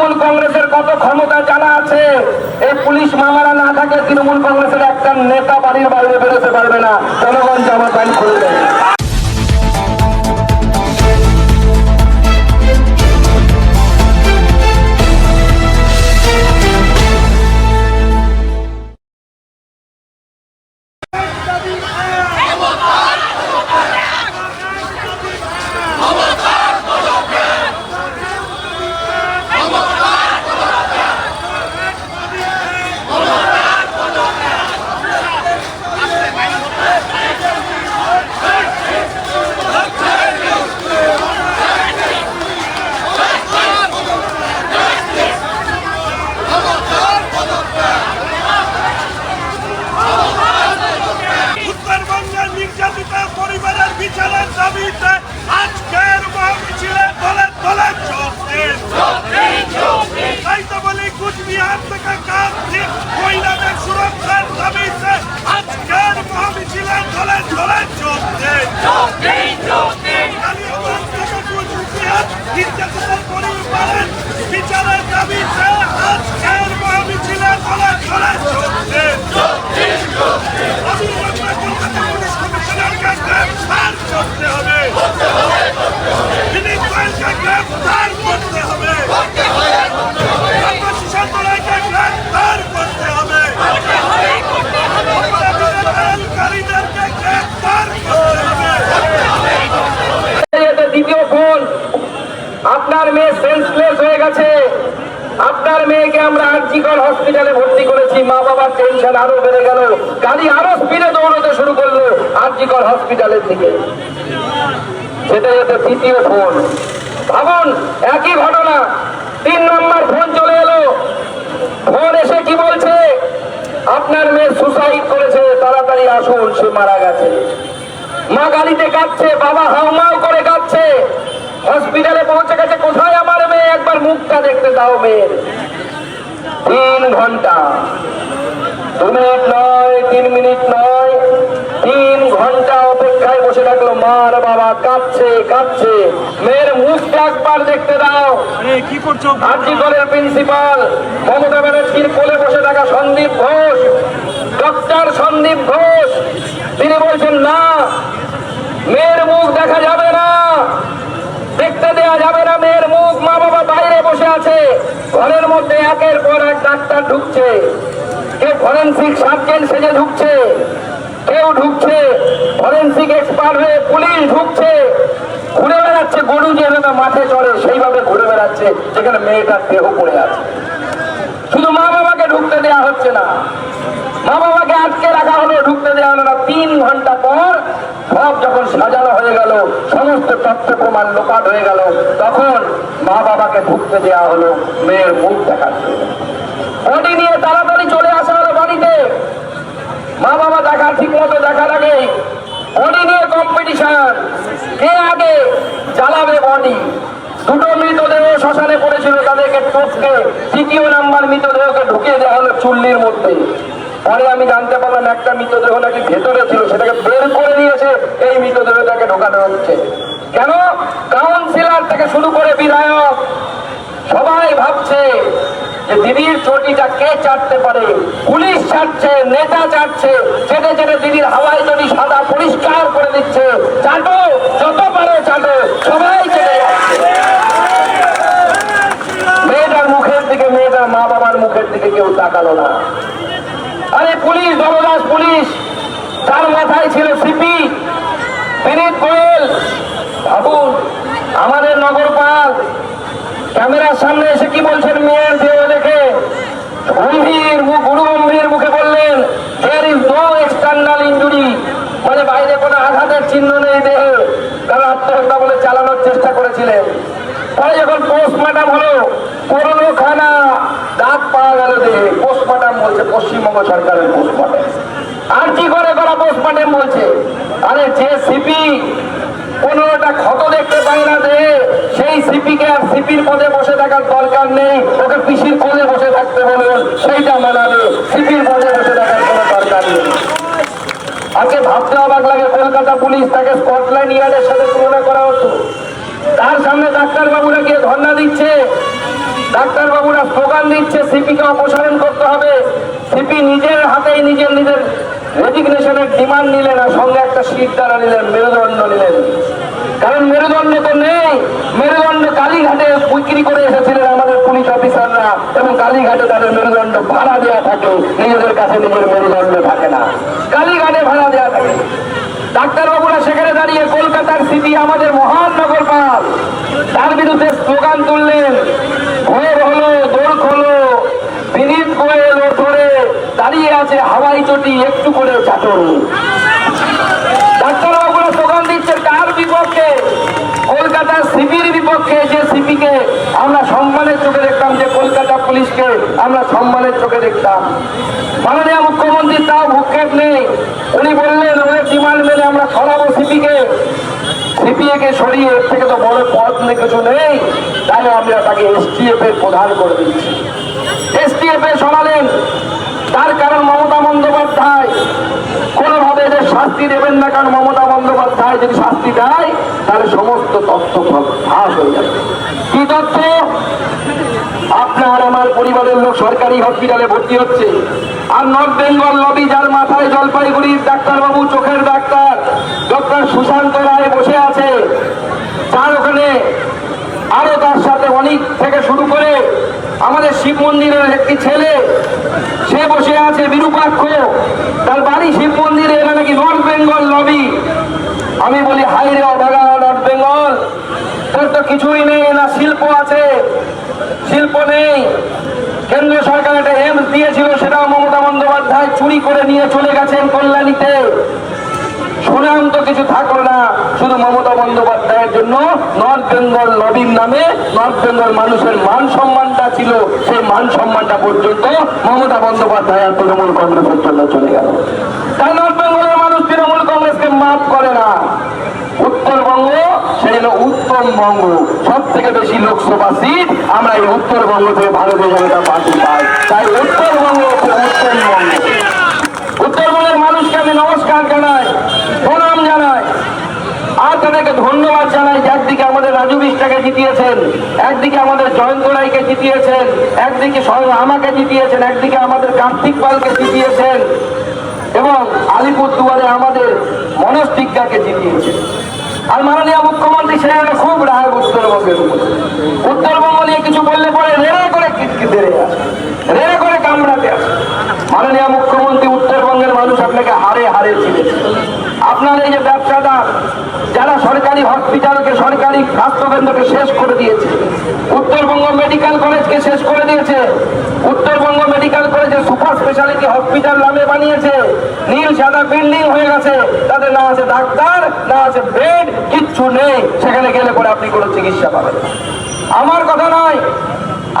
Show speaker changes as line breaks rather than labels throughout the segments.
তৃণমূল কংগ্রেসের কত ক্ষমতা জানা আছে? এই পুলিশ মামারা না থাকে, তৃণমূল কংগ্রেসের একটা নেতা বাড়ির বাইরে বেরোতে পারবে না। জনগণ জামা প্যান্ট খুলে
বিচারের দাবিতে আজকের মহামিছিলে দলে দলে চলছে অবিলম্বে কলকাতা পুলিশ কমিশনারকে গ্রেফতার করতে হবে বিনীত গোয়েলকে গ্রেফতার করতে হবে আব্বাসী সন্তরায়কে গ্রেফতার করতে হবে অপরাধীদেরকে গ্রেফতার করতে হবে
এটা দ্বিতীয় ফোন আপনার মেয়ে সেন্সলেস হয়ে গেছে। আপনার মেয়েকে আমরা আর্জিকর হসপিটালে ভর্তি করেছি। মা বাবার টেনশন আরও বেড়ে গেল। গাড়ি আরও স্পিডে দৌড়তে শুরু করল আর্জিকর হসপিটালের দিকে। সেটা যেতে তৃতীয় ফোন ভাবুন, একই ঘটনা। তিন নম্বর ফোন চলে এলো। ফোন এসে কি বলছে? আপনার মেয়ে সুসাইড করেছে। তাড়াতাড়ি আসুন, সে মারা গেছে। মা গাড়িতে কাঁদছে, বাবা হাউমাউ করে কাঁদছে। হসপিটালে পৌঁছে গেছে কোথায় আমার মেয়ে? একবার মুখটা দেখতে দাও মেয়ের। তিন ঘণ্টা। দু মিনিট নয় তিন মিনিট নয় তিন ঘণ্টা অপেক্ষায় বসে থাকল মার বাবা। কাঁদছে কাঁদছে মেয়ের মুখটা একবার দেখতে দাও।
কি করছ?
আর্জিকলের প্রিন্সিপাল মমতা ব্যানার্জির কোলে বসে থাকা সন্দীপ ঘোষ ডক্টর সন্দীপ ঘোষ। তিনি বলছেন না মেয়ের মুখ দেখা যাবে না। দেখতে দেয়া যাবে না, মেয়ের মুখ মা বাবা বাইরে বসে আছে। ঘরের মধ্যে একের পর এক ডাক্তার ঢুকছে। কেউ ফরেন্সিক সার্জেন সেজে ঢুকছে, কেউ ঢুকছে। ফরেন্সিক এক্সপার্ট হয়ে পুলিশ ঢুকছে। ঘুরে বেড়াচ্ছে, গরু যেভাবে মাঠে চড়ে, সেইভাবে ঘুরে বেড়াচ্ছে, যেখানে মেয়েটার দেহ পড়ে আছে। শুধু মা বাবাকে ঢুকতে দেওয়া হচ্ছে না। মা বাবাকে আটকে রাখা হলো ঢুকতে দেওয়া হলো না। তিন ঘণ্টা পর সব যখন সাজানো হয়ে গেল, সমস্ত তথ্য প্রমাণ লোপাট হয়ে গেল, তখন মা বাবাকে ঢুকতে দেওয়া হলো, মেয়ের মুখ দেখার বডি নিয়ে তাড়াতাড়ি চলে আসা হলো বাড়িতে। মা বাবা দেখা ঠিক মতো দেখার আগে বডি নিয়ে কম্পিটিশন কে আগে জ্বালাবে বডি? দুটো মৃতদেহ শ্মশানে পড়েছিল, তাদেরকে টপকে, তৃতীয় নাম্বার মৃতদেহকে ঢুকিয়ে দেওয়া হলো চুল্লির মধ্যে। পরে আমি জানতে পারলাম একটা মৃতদেহ নাকি ভেতরে ছিল, সেটাকে বের করে নিয়েছে, এই মৃতদেহটাকে ঢোকানো হচ্ছে। কেন? কাউন্সিলর থেকে শুরু করে বিধায়ক, সবাই ভাবছে যে দিদির চটিটা কে চাটতে পারে? পুলিশ চাটছে নেতা চাটছে, চেটে চেটে দিদির হাওয়াই চটি সাদা পরিষ্কার করে দিচ্ছে, চাটো, যত পারো চাটো, সবাই চেটে যাচ্ছে। মেয়েটার মুখের দিকে, মেয়েটার মা বাবার মুখের দিকে কেউ তাকালো না। আরে পুলিশ দলদাস পুলিশ। তার মাথায় ছিল সিপি। বিনীত গোয়েল। ভাবুন আমাদের নগরপাল। ক্যামেরার সামনে এসে কি বলছেন মেয়ের দেহ দেখে? গম্ভীর গুরু গম্ভীর মুখে বললেন there is no external injury মানে বাইরে কোনো আঘাতের চিহ্ন নেই দেহে। তারা আত্মহত্যা বলে চালানোর চেষ্টা করেছিলেন। পরে যখন পোস্টমর্টম হলো, পুরনো খানা দাঁত পাওয়া গেল দেহে পোস্টমর্টম বলছে, পশ্চিমবঙ্গ সরকারের পোস্টমর্টম আর কি করে করা পোস্টমর্টম বলছে? আরে যে সিপি পনেরোটা ক্ষত দেখতে পায় না দেহে সেই সিপিকে আর সিপির পদে বসে থাকার দরকার নেই, ওকে পিসির পদে বসে থাকতে বলুন, সেইটা মানাবে। সিপির পদে বসে থাকার কোনো দরকার নেই। আজকে ভাবতে অবাক লাগে, কলকাতা পুলিশ তাকে স্কটল্যান্ড ইয়ার্ডের সাথে তুলনা করা হতো। তার সামনে ডাক্তার বাবুরা গিয়ে ধর্ণা দিচ্ছে। ডাক্তারবাবুরা স্লোগান দিচ্ছে, সিপিকে অপসারণ করতে হবে। সিপি নিজের হাতেই নিজের নিজের রেজিগনেশনের ডিমান্ড নিলেন আর সঙ্গে একটা সিট দ্বারা নিলেন, মেরুদণ্ড নিলেন। কারণ মেরুদণ্ড তো নেই। মেরুদণ্ড কালীঘাটে বিক্রি করে এসেছিলেন আমাদের পুলিশ অফিসাররা এবং কালীঘাটে তাদের মেরুদণ্ড ভাড়া দেওয়া থাকে। নিজেদের কাছে নিজের মেরুদণ্ড থাকে না। কালীঘাটে ভাড়া দেওয়া থাকে। ডাক্তারবাবুরা সেখানে দাঁড়িয়ে কলকাতার সিটি আমাদের মহান নগরপাল। তার বিরুদ্ধে স্লোগান তুললেন ভোর হলো দোর খোলো, বিনীত গোয়েল ধরে, দাঁড়িয়ে আছে হাওয়াই চটি, একটু করে চাটন ডাক্তারবাবুরা স্লোগান দিচ্ছে কার বিপক্ষে, কলকাতার সিপির বিপক্ষে, যে সিপিকে আমরা সম্মানের চোখে দেখতাম, যে কলকাতা পুলিশকে আমরা সম্মানের চোখে দেখতাম। মাননীয় মুখ্যমন্ত্রী, তাও ভূক্ষেপ নেই। উনি বললেন ওদের ডিমান্ড মেনে আমরা সরাবো সিপিকে সিপিএ কে সরিয়ে এর থেকে তো বড় পদ কিছু নেই। তাই আমরা তাকে এসটিএফ এর প্রধান করে দিচ্ছি। এসটিএফ এ সরালেন। তার কারণ মমতা বন্দ্যোপাধ্যায়। কোনোভাবে এদের শাস্তি দেবেন না, কারণ মমতা বন্দ্যোপাধ্যায় যদি শাস্তি দেয়, তাহলে সমস্ত তথ্য ফাঁস হয়ে যাবে। কি তথ্য? আপনার আমার পরিবারের লোক সরকারি হসপিটালে ভর্তি হচ্ছে। আর নর্থ বেঙ্গল লবি যার মাথায় জলপাইগুড়ির ডাক্তারবাবু, চোখের ডাক্তার। ডক্টর সুশান্ত রায় বসে আছে। তার ওখানে আরও তার সাথে অনেক থেকে শুরু করে আমাদের শিব মন্দিরের একটি ছেলে, সে বসে আছে বিরূপাক্ষ। তার বাড়ি শিব মন্দিরে এরা নাকি নর্থ বেঙ্গল লবি আমি বলি হাই রে অভাগা নর্থ বেঙ্গল তোর তো কিছুই নেই, না শিল্প আছে, শিল্প নেই। কেন্দ্র সরকার একটা এমস দিয়েছিল, সেটাও মমতা বন্দ্যোপাধ্যায় চুরি করে নিয়ে চলে গেছেন কল্যাণীতে। সুনাম তো কিছু থাকল না, শুধু মমতা বন্দ্যোপাধ্যায়ের জন্য নর্থ বেঙ্গল লবির নামে নর্থ বেঙ্গল মানুষের মান সম্মানটা ছিল, সেই মান সম্মানটা পর্যন্ত মমতা বন্দ্যোপাধ্যায় আর তৃণমূল কংগ্রেসের জন্য চলে গেল। তাই নর্থ বেঙ্গলের মানুষ তৃণমূল কংগ্রেসকে মাফ করে না। উত্তরবঙ্গ, সেই হলো উত্তমবঙ্গ সব থেকে বেশি লোকসভা সিট আমরা এই উত্তরবঙ্গ থেকে ভারতীয় জনতা পার্টি পাই। তাই উত্তরবঙ্গ উত্তমবঙ্গ উত্তরবঙ্গের মানুষকে আমি নমস্কার জানাই প্রণাম জানাই আর তাদেরকে ধন্যবাদ জানাই একদিকে আমাদের রাজু বিষ্টাকে জিতিয়েছেন, একদিকে আমাদের জয়ন্ত রায়কে জিতিয়েছেন, একদিকে স্বয়ং আমাকে জিতিয়েছেন, একদিকে আমাদের কার্তিক পালকে জিতিয়েছেন এবং আলিপুর দুয়ারে আমাদের টিগ্গাকে জিতিয়েছেন। আর মাননীয় মুখ্যমন্ত্রী সে হলো খুব রায় উত্তরবঙ্গের উত্তরবঙ্গ নিয়ে কিছু বললে পরে রেড়ে করে বেড়ে আসে, রেড়ে করে কামড়াতে আসে। মাননীয় মুখ্যমন্ত্রী উত্তরবঙ্গের মানুষ আপনাকে হারে হারে চিনেছে। আপনার এই যে ব্যবসাদার যারা সরকারি হসপিটালকে, সরকারি স্বাস্থ্যকেন্দ্রকে শেষ করে দিয়েছে, উত্তরবঙ্গ মেডিকেল কলেজকে শেষ করে দিয়েছে, উত্তরবঙ্গ মেডিকেল কলেজে সুপার স্পেশালিটি হসপিটাল নামে বানিয়েছে, নীল সাদা বিল্ডিং হয়ে গেছে, তাদের না আছে ডাক্তার, না আছে বেড, কিচ্ছু নেই, সেখানে গেলে পরে আপনি কোনো চিকিৎসা পাবেন আমার কথা নয়,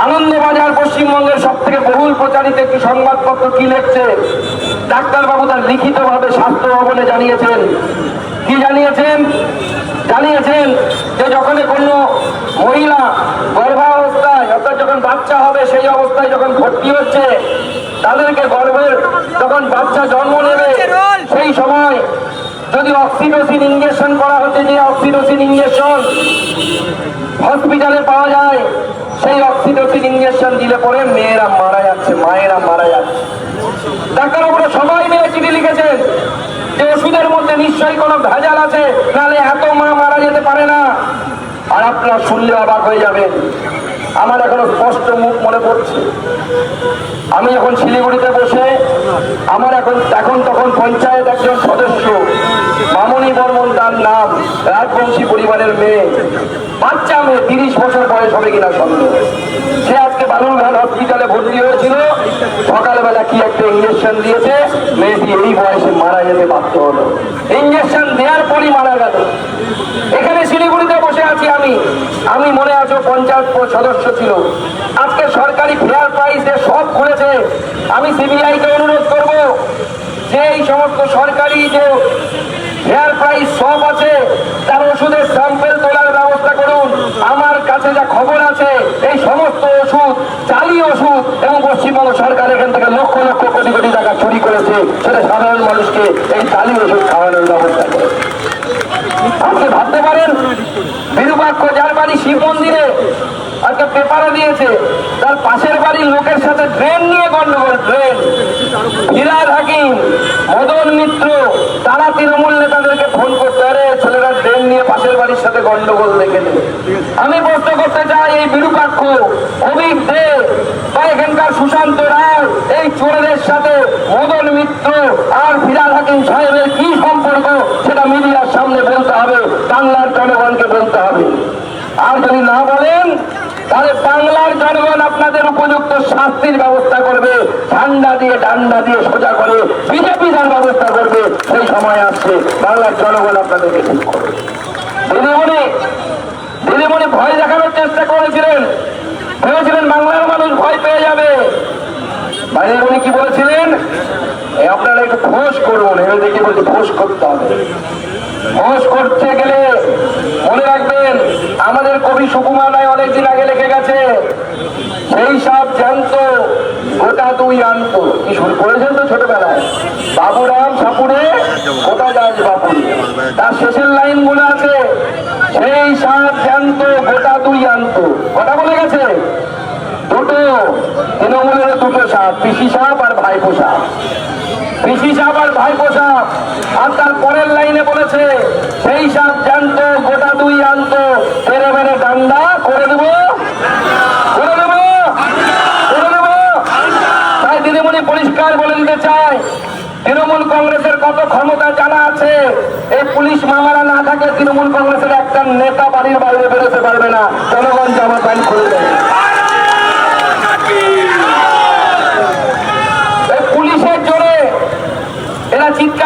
আনন্দবাজার পশ্চিমবঙ্গের সব থেকে বহুল প্রচারিত একটি সংবাদপত্র কি লিখছে, ডাক্তারবাবু তার লিখিতভাবে স্বাস্থ্য ভবনে জানিয়েছেন কি জানিয়েছেন? জানিয়েছেন যে যখন কোনো মহিলা গর্ভাবস্থায়, অর্থাৎ যখন বাচ্চা হবে, সেই অবস্থায় যখন ভর্তি হচ্ছে, তাদেরকে গর্ভের যখন বাচ্চা জন্ম নেবে, সেই সময় যদি অক্সিটোসিন ইঞ্জেকশন করা হচ্ছে, যে অক্সিটোসিন ইঞ্জেকশন হসপিটালে পাওয়া যায়, সেই অক্সিটোসিন ইঞ্জেকশন দিলে পরে মেয়েরা মারা যাচ্ছে, মায়েরা মারা যাচ্ছে। ডাক্তার উপরে সবাই মিলে চিঠি লিখেছেন। যে ওষুধের মধ্যে নিশ্চয়ই কোনো ভেজাল আছে নাহলে এত মা মারা যেতে পারে না। আর আপনারা শুনলে অবাক হয়ে যাবেন। আমার এখনও স্পষ্ট মুখ মনে পড়ছে। আমি যখন শিলিগুড়িতে বসে, আমার এখন এখন তখন পঞ্চায়েত একজন সদস্য, মামনি বর্মন তার নাম, রাজবংশী পরিবারের মেয়ে। বাচ্চা মেয়ে, তিরিশ বছর বয়স হবে কিনা সন্দেহ। সে আজকে বালুরঘাট হসপিটালে ভর্তি হয়েছিল। সকালবেলা কি একটা ইঞ্জেকশন দিয়েছে? মেয়েটি এই বয়সে মারা যেতে বাধ্য হলো। ইঞ্জেকশন দেওয়ার পরই মারা গেল। এখানে শিলিগুড়িতে বসে আছি আমি। আমি মনে আছো পঞ্চায়েত সদস্য ছিল। আজকে সরকারি ফেয়ার প্রাইসে সব খুলেছে আমি সিবিআই কে অনুরোধ করব যে এই সমস্ত সরকারি যে ফেয়ার প্রাইস সব আছে, তার ওষুধের স্যাম্পেল তোলার ব্যবস্থা করুন। আমার কাছে যা খবর আছে, এই সমস্ত ওষুধ, চালি ওষুধ এবং পশ্চিমবঙ্গ সরকার এখান থেকে লক্ষ লক্ষ কোটি কোটি টাকা চুরি করেছে। সেটা সাধারণ মানুষকে এই চালি ওষুধ খাওয়ানোর ব্যবস্থা করে। আপনি ভাবতে পারেন, বিরূপাক্ষ যার বাড়ি শিব মন্দিরে আজকে পেপারে দিয়েছে, তার পাশের বাড়ির লোকের সাথে ড্রেন নিয়ে গন্ডগোল, ড্রেন। হিরাজ হাকিম, মদন মিত্র, তারা তৃণমূল নেতাদেরকে ফোন করতে, আরে ছেলেরা ড্রেন নিয়ে পাশের বাড়ির সাথে গন্ডগোল দেখেছে আমি প্রশ্ন করতে চাই, এই বিরূপাক্ষ অভিক দে বা এখানকার সুশান্ত রায়, এই চোরেদের সাথে মদন মিত্র আর ফিরাজ হাকিম সাহেবের কি সম্পর্ক, সেটা মিডিয়ার সামনে বলতে হবে, বাংলার জনগণকে বলতে হবে। আর যদি না বলেন, তাহলে বাংলার জনগণ আপনাদের উপযুক্ত শাস্তির ব্যবস্থা করবে ঠান্ডা দিয়ে ডান্ডা দিয়ে সোজা করে বিজেপি যার ব্যবস্থা করবে সময় আসছে বাংলার জনগণ আপনাদেরকে ঠিক করবে। দিদিমণি দিদিমণি ভয় দেখানোর চেষ্টা করেছিলেন। ভেবেছিলেন বাংলার মানুষ ভয় পেয়ে যাবে। বাইরে উনি কি বলছিলেন? আপনারা একটু ঘোষ করুন এবার দেখি বলছি ঘোষ করতে হবে। ঘোষ করতে গেলে মনে রাখবেন আমাদের কবি সুকুমার রায় অনেকদিন আগে লিখে গেছে, সেই সব জানত গোটা তুই আনতো কি শুরু করেছেন তো ছোটবেলায়? বাবুরাম সাপুরে গোটা যাস বাপুরে। তার শেষের লাইনগুলো আছে, সেই সাপ জানত গোটা তুই আনতো কথা বলে গেছে? দুটো, তৃণমূলের দুটো সাপ, পিসি সাপ আর ভাইপো সাপ। পিসি সাপ আর ভাইপো সাপ আর তার পরের লাইনে বলেছে, সেই সাপ জানতো, গোটা দুই আনতো, তেরে মেরে ডান্ডা করে দেবো করে দেবো করে দেবো। তাই দিদিমণি পরিষ্কার বলে দিতে চাই তৃণমূল কংগ্রেসের কত ক্ষমতা জানা আছে? এই পুলিশ মামারা না থাকে, তৃণমূল কংগ্রেসের একটা নেতা বাড়ির বাইরে বেরোতে পারবে না। জনগণ জামা প্যান্ট খুলে দেবে এই পুলিশের জোরে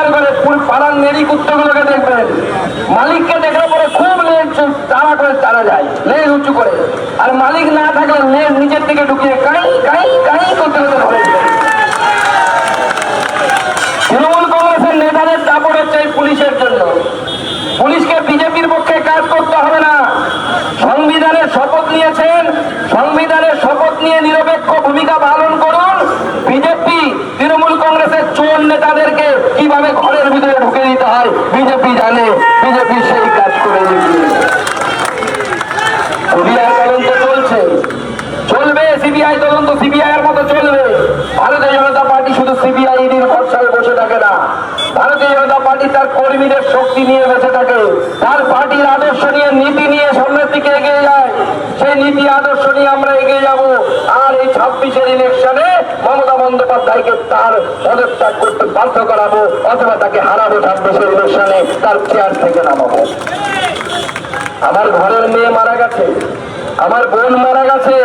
চিৎকার করে পাড়ার নেরি কুত্তগুলোকে দেখবেন। মালিককে দেখলে পরে খুব লেজ তারা করে তারা যায়, লেজ উঁচু করে। আর মালিক না থাকলে লেজ নিচের দিকে ঢুকিয়ে কাই কাই কাই করতে করতে ধরে তৃণমূল কংগ্রেসের নেতাদের দাপট এই পুলিশের জন্য পুলিশকে বিজেপির পক্ষে কাজ করতে হবে না সংবিধানের শপথ নিয়েছেন সংবিধানের শপথ নিয়ে নিরপেক্ষ ভূমিকা পালন করুন বিজেপি তৃণমূল কংগ্রেসের চোর নেতাদেরকে কীভাবে ঘরের ভিতরে ঢুকে দিতে হয় বিজেপি জানে বিজেপি সেই কাজ করে তদন্ত চলছে। চলবে, সিবিআই তদন্ত সিবিআই এর মতো চলবে। ভারতীয় জনতা পার্টি শুধু সিবিআই ইডির ভরসায় বসে থাকে না। ভারতীয় জনতা পার্টি তার কর্মীদের শক্তি নিয়ে বেঁচে থাকে। তার পার্টির আদর্শ নিয়ে নীতি নিয়ে সামনের দিকে এগিয়ে যায় সেই নীতি আদর্শ নিয়ে আমরা এগিয়ে যাব। আর এই ছাব্বিশের ইলেকশনে মমতা বন্দ্যোপাধ্যায়কে তার পদত্যাগ করতে বাধ্য করাবো, অথবা তাকে হারাবো ছাব্বিশের ইলেকশনে, তার চেয়ার থেকে নামাবো। আমার ঘরের মেয়ে মারা গেছে, আমার বোন মারা গেছে।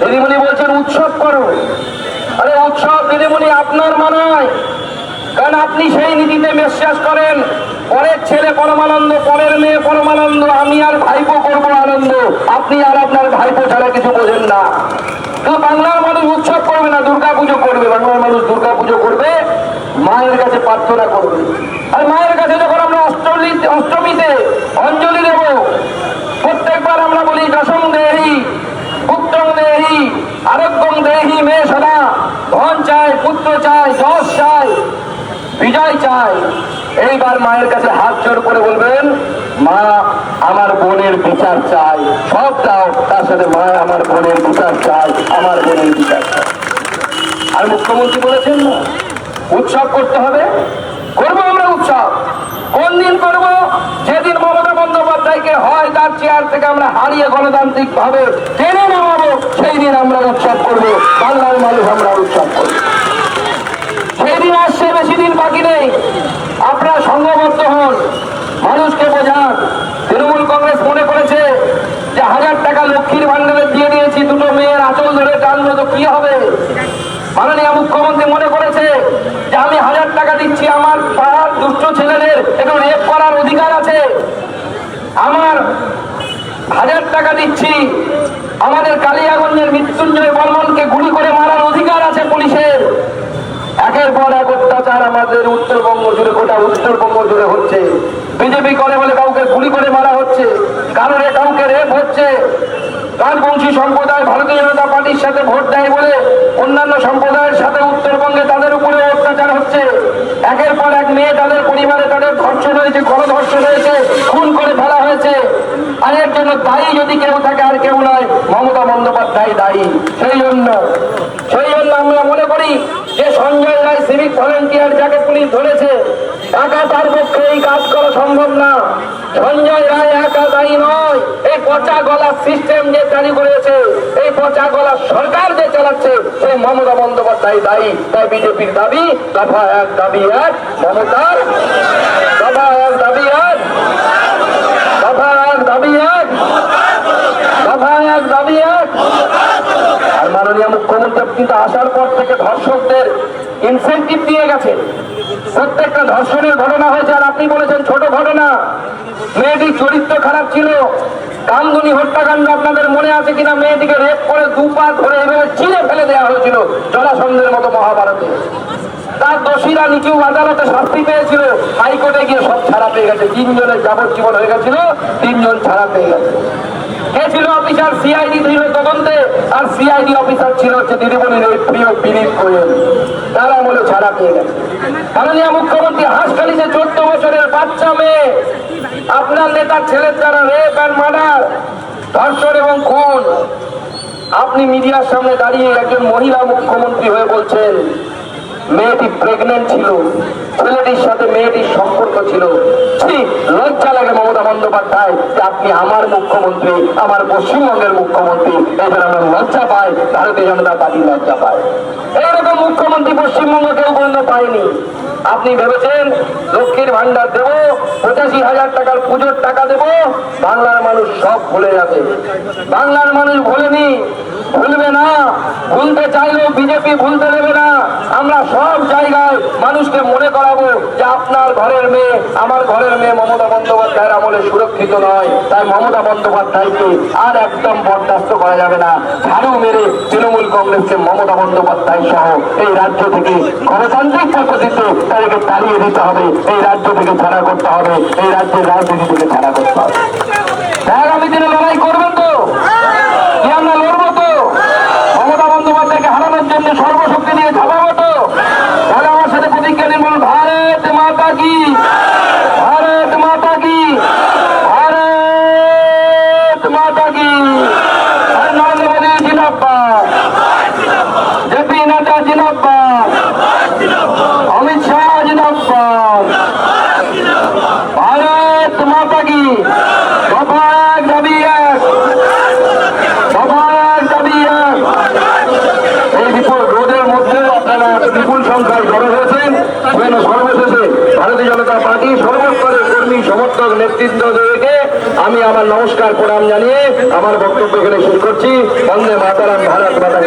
দিদিমণি বলছেন, উৎসব করো। আরে, উৎসব, দিদিমণি, আপনার মানায়। কারণ আপনি সেই নীতিতে বিশ্বাস করেন। পরের ছেলে পরমানন্দ, পরের মেয়ে পরমানন্দ, আমি আর ভাইপো করব আনন্দ। আপনি আর আপনার ভাইপো ছাড়া কিছু বোঝেন না। বাংলার মানুষ উৎসব করবে না দুর্গা পুজো করবে। বাংলার মানুষ দুর্গা পুজো করবে, মায়ের কাছে প্রার্থনা করবে। আর মায়ের কাছে যখন আমরা অষ্টমী অষ্টমীতে অঞ্জলি দেব, প্রত্যেকবার আমরা বলি, দশম দেহি, পুত্রং দেহি, আরোগ্যং দেহি মেয়ে সদা, ধন চাই, পুত্র চাই, যশ চাই, বিজয় চাই। এইবার মায়ের কাছে হাত জোর করে বলবেন, মা, আমার বোনের বিচার চাই। সব দাও, তার সাথে মা, আমার বোনের বিচার চাই, আমার বোনের বিচার চাই। আর মুখ্যমন্ত্রী বলেছেন না উৎসব করতে হবে। করব আমরা উৎসব। কোন দিন করব? যেদিন মমতা বন্দ্যোপাধ্যায়কে হয়, তার চেয়ার থেকে আমরা হারিয়ে গণতান্ত্রিক ভাবে টেনে নামাবো সেই দিন আমরা উৎসব করব। বাংলার মানুষ আমরা উৎসব করব। সেই দিন আসছে, বেশি দিন বাকি নেই। আপনারা সংঘবদ্ধ হন। মানুষকে বোঝান। তৃণমূল কংগ্রেস মনে করেছে যে হাজার টাকা লক্ষ্মীর ভান্ডারে দিয়ে দিয়েছি, দুটো মেয়ের আঁচল ধরে টানলো তো কি হবে? মাননীয় মুখ্যমন্ত্রী মনে করেছে যে আমি হাজার টাকা দিচ্ছি, আমার পাড়ার দুষ্ট ছেলেদের একটু রেপ করার অধিকার আছে। আমার হাজার টাকা দিচ্ছি, আমাদের কালিয়াগঞ্জের মৃত্যুঞ্জয় বর্মনকে গুলি করে মারার অধিকার আছে পুলিশের। একের পর অত্যাচার আমাদের উত্তরবঙ্গ জুড়ে, গোটা উত্তরবঙ্গ জুড়ে হচ্ছে। বিজেপি করে বলে কাউকে গুলি করে মারা হচ্ছে, কারণে কাউকে রেপ হচ্ছে। রাজবংশী সম্প্রদায়, ভারতীয় জনতা পার্টির সাথে ভোট দেয় বলে অন্যান্য সম্প্রদায়ের সাথে উত্তরবঙ্গে তাদের উপরে অত্যাচার হচ্ছে। একের পর এক মেয়ে তাদের পরিবারে তাদের ধর্ষণ হয়েছে, গণধর্ষণ হয়েছে, খুন করে ফেলা হয়েছে। আর এর জন্য দায়ী যদি কেউ থাকে, আর কেউ নয়, মমতা বন্দ্যোপাধ্যায় দায়ী। সেই জন্য সেই জন্য আমরা মনে করি যে সঞ্জয় সিভিক ভলেন্টিয়ার যাকে পুলিশ ধরেছে, একা তার পক্ষে এই কাজ করা সম্ভব না। সঞ্জয় রায় একা দায়ী নয়। এই পচা গলার সিস্টেম যে চালু করেছে, এই পচা গলার সরকার যে চালাচ্ছে, সেই মমতা বন্দ্যোপাধ্যায় দায়ী। তাই বিজেপির দাবি, দফা এক দাবি এক, মমতার দফা এক দাবি এক, দফা এক দাবি এক, দফা এক দাবি এক। আর মাননীয় মুখ্যমন্ত্রী কিন্তু আসার পর থেকে ধর্ষকদের ইনসেন্টিভ দিয়ে গেছে প্রত্যেকটা ধর্ষণের ঘটনা হয়েছে, আর আপনি বলেছেন ছোট ঘটনা। মেয়েটির চরিত্র খারাপ ছিল। কামদুনি হত্যাকাণ্ড আপনাদের মনে আছে কিনা? মেয়েটিকে রেপ করে দু পা ধরে এভাবে চিরে ফেলে দেওয়া হয়েছিল জলাসন্ধের মতো মহাভারতে। তার দোষীরা নিচু আদালতে শাস্তি পেয়েছিল। হাইকোর্টে গিয়ে সব ছাড়া পেয়ে গেছে। তিনজনের যাবজ্জীবন হয়ে গেছিল, তিনজন ছাড়া পেয়ে গেছে। কে ছিল অফিসার সিআইডি ছিল তদন্তে, আর সিআইডি অফিসার ছিল হচ্ছে দিদিমণির এই প্রিয় বিনীত কোয়েল তারা আমলে ছাড়া পেয়ে গেছে। মাননীয় মুখ্যমন্ত্রী, হাসখালিতে চোদ্দ বছরের বাচ্চা মেয়ে। আপনার নেতার ছেলের দ্বারা রেপ অ্যান্ড মার্ডার, ধর্ষণ এবং খুন। আপনি মিডিয়ার সামনে দাঁড়িয়ে একজন মহিলা মুখ্যমন্ত্রী হয়ে বলছেন মেয়েটি প্রেগনেন্ট ছিল, ছেলেটির সাথে মেয়েটির সম্পর্ক ছিল। লজ্জা লাগে মমতা বন্দ্যোপাধ্যায়, যে আপনি আমার মুখ্যমন্ত্রী, আমার পশ্চিমবঙ্গের মুখ্যমন্ত্রী। এবার আমরা লজ্জা পাই, ভারতীয় জনতা পার্টি লজ্জা পায়। এইরকম মুখ্যমন্ত্রী পশ্চিমবঙ্গ কেউ পর্যন্ত পায়নি। আপনি ভেবেছেন লক্ষ্মীর ভান্ডার দেব, পঁচাশি হাজার টাকার পুজোর টাকা দেব, বাংলার মানুষ সব ভুলে যাবে। বাংলার মানুষ ভুলেনি, ভুলবে না, ভুলতে চাইলেও বিজেপি ভুলতে দেবে না। আমরা সব জায়গায় মানুষকে মনে করাবো যে আপনার ঘরের মেয়ে, আমার ঘরের মেয়ে মমতা বন্দ্যোপাধ্যায়ের আমলে সুরক্ষিত নয়। তাই মমতা বন্দ্যোপাধ্যায়কে আর একদম বরদাস্ত করা যাবে না। ঝাড়ু মেরে তৃণমূল কংগ্রেসকে মমতা বন্দ্যোপাধ্যায় সহ এই রাজ্য থেকে গণতান্ত্রিক পদ্ধতিতে তাদেরকে তাড়িয়ে দিতে হবে। এই রাজ্য থেকে ছাড়া করতে হবে। এই রাজ্যের রাজনীতি থেকে ছাড়া করতে হবে। আগামী দিনে লড়াই করবেন তো। আমরা সর্বশেষে ভারতীয় জনতা পার্টি সর্বস্তরের কর্মী, সমর্থক নেতৃত্বদেরকে আমি আমার নমস্কার, প্রণাম জানিয়ে আমার বক্তব্য এখানে শেষ করছি। বন্দে মাতারাম, ভারত মাতা